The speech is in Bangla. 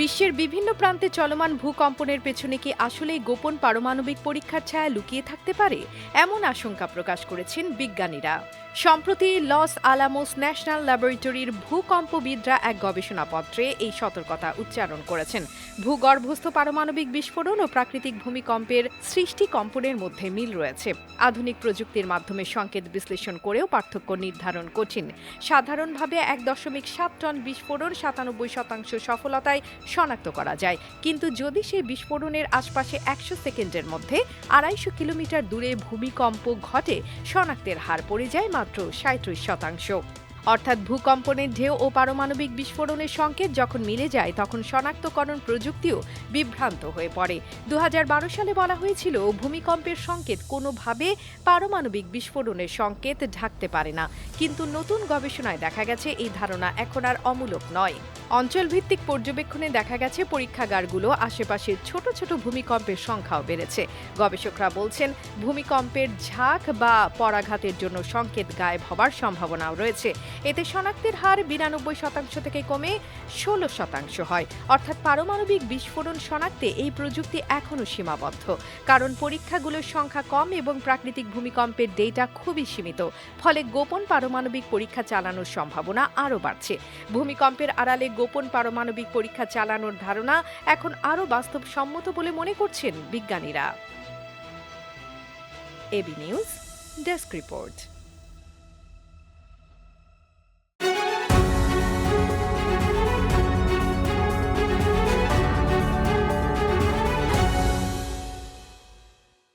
বিশ্বের বিভিন্ন প্রান্তে চলমান ভূকম্পনের পেছনে কি আসলেই গোপন পারমাণবিক পরীক্ষার ছায়া লুকিয়ে থাকতে পারে? এমন আশঙ্কা প্রকাশ করেছেন বিজ্ঞানীরা। সম্প্রতি লস আলামোস ন্যাশনাল ল্যাবরেটরির ভূকম্পবিদরা এক গবেষণাপত্রে এই সতর্কতা উচ্চারণ করেছেন। ভূগর্ভস্থ পারমাণবিক বিস্ফোরণ ও প্রাকৃতিক ভূমিকম্পের সৃষ্টি কম্পনের মধ্যে মিল রয়েছে। আধুনিক প্রযুক্তির মাধ্যমে সংকেত বিশ্লেষণ করেও পার্থক্য নির্ধারণ কঠিন। সাধারণভাবে এক দশমিক সাত টন বিস্ফোরণ সাতানব্বই শতাংশ সফলতায় শনাক্ত করা যায়। কিন্তু যদি সেই বিস্ফোরণের আশপাশে একশো সেকেন্ডের মধ্যে আড়াইশো কিলোমিটার দূরে ভূমিকম্প ঘটে, শনাক্তের হার পড়ে যায় মাত্র সাঁত্রিশ শতাংশ। অর্থাৎ ভূকম্পনের ঢেউ ও পারমাণবিক বিস্ফোরণের সংকেত যখন মিলে যায়, তখন শনাক্তকরণ প্রযুক্তিও বিভ্রান্ত হয়ে পড়ে। দু হাজার বারো সালে বলা হয়েছিল, ভূমিকম্পের সংকেত কোনোভাবে পারমাণবিক বিস্ফোরণের সংকেত ঢাকতে পারে না। কিন্তু নতুন গবেষণায় দেখা গেছে, এই ধারণা এখন আর অমূলক নয়। অঞ্চলভিত্তিক পর্যবেক্ষণে দেখা গেছে, পরীক্ষাগারগুলো আশেপাশের ছোট ছোট ভূমিকম্পের সংখ্যাও বেড়েছে। গবেষকরা বলছেন, ভূমিকম্পের ঝাঁক বা পরাঘাতের জন্য সংকেত গায়েব হবার সম্ভাবনাও রয়েছে। এতে শনাক্তের হার বিরানব্বই শতাংশ থেকে কমে ষোলো শতাংশ হয়। অর্থাৎ পারমাণবিক বিস্ফোরণ শনাক্তে এই প্রযুক্তি এখনও সীমাবদ্ধ। কারণ পরীক্ষাগুলোর সংখ্যা কম এবং প্রাকৃতিক ভূমিকম্পের ডেটা খুবই সীমিত। ফলে গোপন পারমাণবিক পরীক্ষা চালানোর সম্ভাবনা আরও বাড়ছে। ভূমিকম্পের আড়ালে গোপন পারমাণবিক পরীক্ষা চালানোর ধারণা এখন আরও বাস্তবসম্মত বলে মনে করছেন বিজ্ঞানীরা। AB news, desk report.